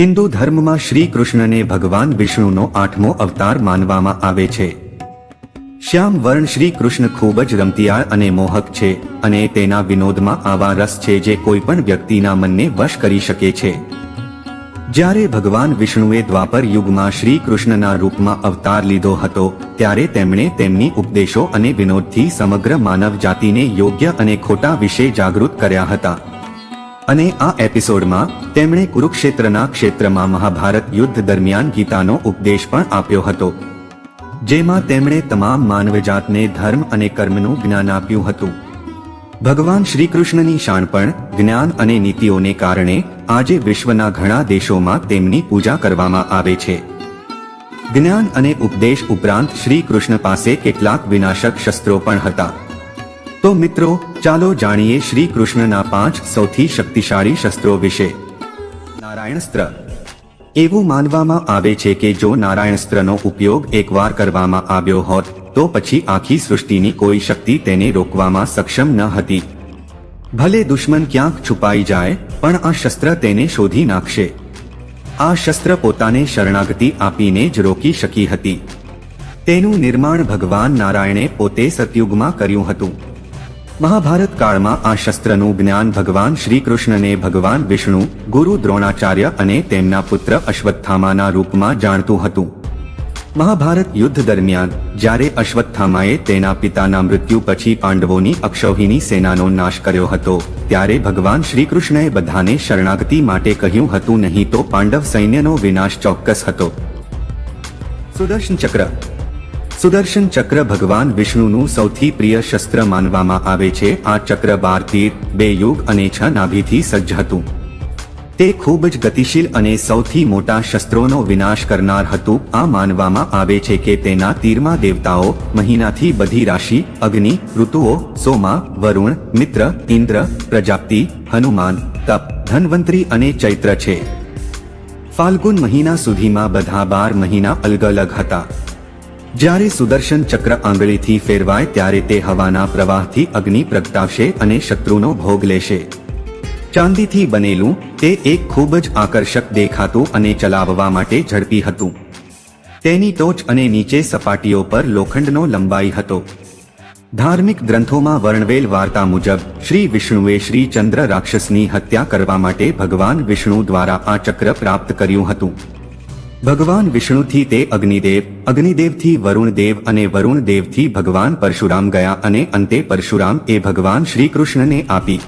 હિન્દુ ધર્મમાં શ્રી કૃષ્ણને ભગવાન વિષ્ણુનો આઠમો અવતાર માનવામાં આવે છે. શ્યામ વર્ણ શ્રી કૃષ્ણ ખૂબ જ રમતિયાળ અને મોહક છે અને તેના વિનોદમાં આવા રસ છે જે કોઈ પણ વ્યક્તિના મનને વશ કરી શકે છે. જ્યારે ભગવાન વિષ્ણુએ દ્વાપર યુગમાં શ્રી કૃષ્ણના રૂપમાં અવતાર લીધો હતો, ત્યારે તેમણે તેમની ઉપદેશો અને વિનોદથી સમગ્ર માનવ જાતિને યોગ્ય અને ખોટા વિશે જાગૃત કર્યા હતા. અને આ એપિસોડમાં તેમણે કુરુક્ષેત્રના ક્ષેત્રમાં મહાભારત યુદ્ધ દરમિયાન ગીતાનો ઉપદેશ પણ આપ્યો હતો, જેમાં તેમણે તમામ માનવજાતને ધર્મ અને કર્મનું જ્ઞાન આપ્યું હતું. ભગવાન શ્રીકૃષ્ણની શાણપણ જ્ઞાન અને નીતિઓને કારણે આજે વિશ્વના ઘણા દેશોમાં તેમની પૂજા કરવામાં આવે છે. જ્ઞાન અને ઉપદેશ ઉપરાંત શ્રી કૃષ્ણ પાસે કેટલાક વિનાશક શસ્ત્રો પણ હતા. તો મિત્રો, ચાલો જાણીએ શ્રી કૃષ્ણના પાંચ સૌથી શક્તિશાળી શસ્ત્રો વિશે. નારાયણસ્ત્ર એવું માનવામાં આવે છે કે જો નારાયણસ્ત્રનો ઉપયોગ એકવાર કરવામાં આવ્યો હોત, તો પછી આખી સૃષ્ટિની કોઈ શક્તિ તેને રોકવામાં સક્ષમ ન હતી. ભલે દુશ્મન ક્યાંક છુપાઈ જાય, પણ આ શસ્ત્ર તેને શોધી નાખશે. આ શસ્ત્ર પોતાને શરણાગતિ આપીને જ રોકી શકી હતી. તેનું નિર્માણ ભગવાન નારાયણે પોતે સતયુગમાં કર્યું હતું. મહાભારત કાળમાં આ શસ્ત્રનું જ્ઞાન ભગવાન શ્રી કૃષ્ણને ભગવાન વિષ્ણુ, ગુરુ દ્રોણાચાર્ય અને તેમના પુત્ર અશ્વત્થામાના રૂપમાં જાણતું હતું. મહાભારત યુદ્ધ દરમિયાન, જ્યારે અશ્વત્થામાએ તેના પિતાના મૃત્યુ પછી પાંડવોની અક્ષૌહિની સેનાનો નાશ કર્યો હતો, ત્યારે ભગવાન શ્રી કૃષ્ણએ બધાને શરણાગતિ માટે કહ્યું હતું નહીં તો પાંડવ સૈન્યનો વિનાશ ચોક્કસ હતો. સુદર્શન ચક્ર સુદર્શન ચક્ર ભગવાન વિષ્ણુનું સૌથી પ્રિય શસ્ત્ર માનવામાં આવે છે. આ ચક્ર બાર તીર, બે યુગ અને છ નાભીથી સજ્જ હતું. તે ખૂબ જ ગતિશીલ અને સૌથી મોટા શસ્ત્રોનો વિનાશ કરનાર હતું. આ માનવામાં આવે છે કે તેના તીરમાં દેવતાઓ, મહિનાથી બધી રાશિ, અગ્નિ, ઋતુઓ, સોમા, વરુણ, મિત્ર, ઇન્દ્ર, પ્રજાપતિ, હનુમાન, તપ, ધનવંતરી અને ચૈત્ર છે. ફાલ્ગુન મહિના સુધીમાં બધા બાર મહિના અલગ અલગ હતા. જ્યારે સુદર્શન ચક્ર આંગળીથી ફેરવાય ત્યારે તે હવાના પ્રવાહથી અગ્નિ પ્રગટાવશે અને શત્રુનો ભોગ લેશે. ચાંદીથી બનેલું તે એક ખૂબ જ આકર્ષક દેખાતું અને ચલાવવા માટે ઝડપી હતું. તેની ટોચ અને નીચે સપાટીઓ પર લોખંડનો લંબાઈ હતો. ધાર્મિક ગ્રંથોમાં વર્ણવેલ વાર્તા મુજબ, શ્રી વિષ્ણુએ શ્રી ચંદ્ર રાક્ષસની હત્યા કરવા માટે ભગવાન વિષ્ણુ દ્વારા આ ચક્ર પ્રાપ્ત કર્યું હતું. ભગવાન વિષ્ણુથી તે અગ્નિદેવ, અગ્નિદેવથી વરુણદેવ અને વરુણદેવથી ભગવાન પરશુરામ ગયા અને અંતે પરશુરામ એ ભગવાન શ્રીકૃષ્ણને આપી.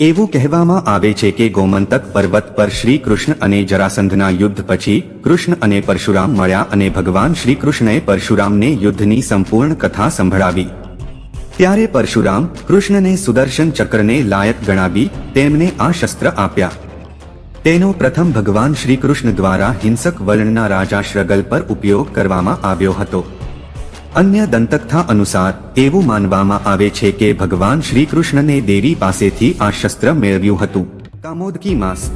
એવું કહેવામાં આવે છે કે ગોમંતક પર્વત પર શ્રી કૃષ્ણ અને જરાસંધના યુદ્ધ પછી કૃષ્ણ અને પરશુરામ મળ્યા અને ભગવાન શ્રી કૃષ્ણએ પરશુરામને યુદ્ધની સંપૂર્ણ કથા સંભળાવી. ત્યારે પરશુરામ કૃષ્ણને સુદર્શન ચક્રને લાયક ગણાવી, તેમને આ શસ્ત્ર આપ્યા. તેનો પ્રથમ ભગવાન શ્રીકૃષ્ણ દ્વારા હિંસક વલણના રાજા શ્રગલ પર ઉપયોગ કરવામાં આવ્યો હતો. અન્ય દંતકથા અનુસાર, એવું માનવામાં આવે છે કે ભગવાન શ્રીકૃષ્ણને દેવી પાસેથી આ શસ્ત્ર મેળવ્યું હતું. કામોદકી માસ.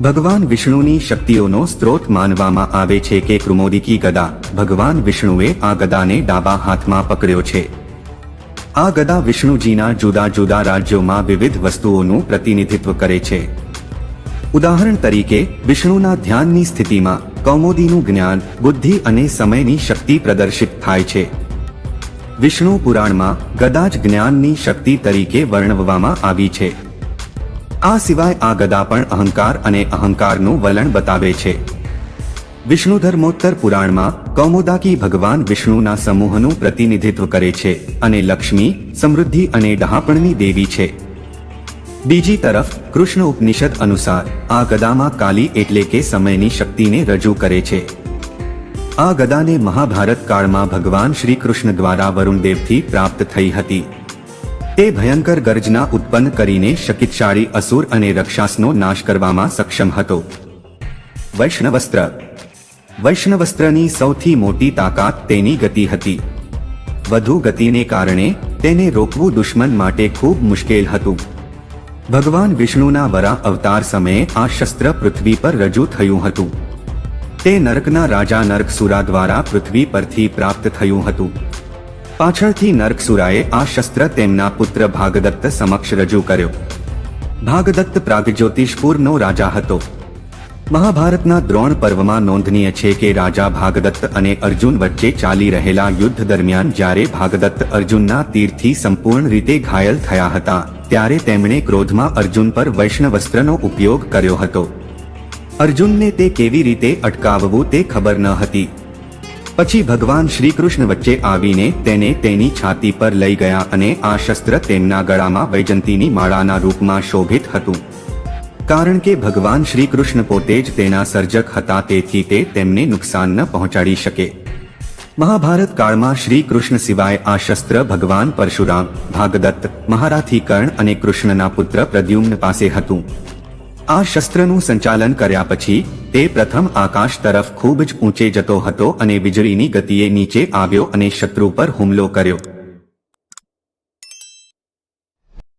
ભગવાન વિષ્ણુની શક્તિઓનો સ્ત્રોત માનવામાં આવે છે કે કૃમોદિકી ગદા, ભગવાન વિષ્ણુએ આ ગદાને ડાબા હાથમાં પકડ્યો છે. આ ગદા વિષ્ણુજીના જુદા જુદા રાજ્યોમાં વિવિધ વસ્તુઓનું પ્રતિનિધિત્વ કરે છે. ઉદાહરણ તરીકે, વિષ્ણુના ધ્યાનની સ્થિતિમાં કૌમોદીનું જ્ઞાન, બુદ્ધિ અને સમયની શક્તિ પ્રદર્શિત થાય છે. વિષ્ણુ પુરાણમાં ગદા જ જ્ઞાનની શક્તિ તરીકે વર્ણવવામાં આવી છે. આ સિવાય આ ગદા પણ અહંકાર અને અહંકારનું વલણ બતાવે છે. વિષ્ણુ ધર્મોત્તર પુરાણમાં કૌમોદાકી ભગવાન વિષ્ણુના સમૂહનું પ્રતિનિધિત્વ કરે છે અને લક્ષ્મી, સમૃદ્ધિ અને ડહાપણની દેવી છે. બીજી તરફ, કૃષ્ણ ઉપનિષદ અનુસાર આ ગદામાં કાલી એટલે કે સમયની શક્તિને રજૂ કરે છે. આ ગદાને મહાભારત કાળમાં ભગવાન શ્રી કૃષ્ણ દ્વારા વરુણદેવથી પ્રાપ્ત થઈ હતી. તે ભયંકર ગર્જના ઉત્પન્ન કરીને શક્તિશાળી અસુર અને રક્ષાસનો નાશ કરવામાં સક્ષમ હતો. વૈષ્ણવસ્ત્ર. વૈષ્ણવસ્ત્રની સૌથી મોટી તાકાત તેની ગતિ હતી. વધુ ગતિને કારણે તેને રોકવું દુશ્મન માટે ખૂબ મુશ્કેલ હતું. ભગવાન વિષ્ણુના વરા અવતાર સમયે આ શસ્ત્ર પૃથ્વી પર રજૂ થયું હતું. તે નરકના રાજા નરકસુરા દ્વારા પૃથ્વી પરથી પ્રાપ્ત થયું હતું. પાછળથી નરકસુરાએ આ શસ્ત્ર તેમના પુત્ર ભાગદત્ત સમક્ષ રજૂ કર્યો. ભાગદત્ત પ્રાગજ્યોતિષપુરનો રાજા હતો. મહાભારતના દ્રોણ પર્વમાં નોંધનીય છે કે રાજા ભાગદત્ત અને અર્જુન વચ્ચે ચાલી રહેલા યુદ્ધ દરમિયાન જ્યારે ભાગદત્ત અર્જુનના તીરથી સંપૂર્ણ રીતે ઘાયલ થયા હતા. ત્યારે તેમણે ક્રોધમાં અર્જુન પર વૈષ્ણવસ્ત્રનો ઉપયોગ કર્યો હતો. અર્જુનને તે કેવી રીતે અટકાવવું તે ખબર ન હતી. પછી ભગવાન શ્રીકૃષ્ણ વચ્ચે આવીને તેને તેની છાતી પર લઈ ગયા અને આ શસ્ત્ર તેમના ગળામાં વૈજંતીની માળાના રૂપમાં શોભિત હતું. કારણ કે ભગવાન શ્રીકૃષ્ણ પોતે જ તેના સર્જક હતા તેથી તે તેમને નુકસાન ન પહોંચાડી શકે. મહાભારત કાળમાં શ્રી કૃષ્ણ સિવાય આ શસ્ત્ર ભગવાન પરશુરામ, ભાગદત્ત મહારાથી કર્ણ અને કૃષ્ણના પુત્ર પ્રદ્યુમ્ન પાસે હતું. આ શસ્ત્રનું સંચાલન કર્યા પછી, તે પ્રથમ આકાશ તરફ ખૂબ જ ઊંચે જતો હતો અને વીજળીની ગતિએ નીચે આવ્યો અને શત્રુ પર હુમલો કર્યો.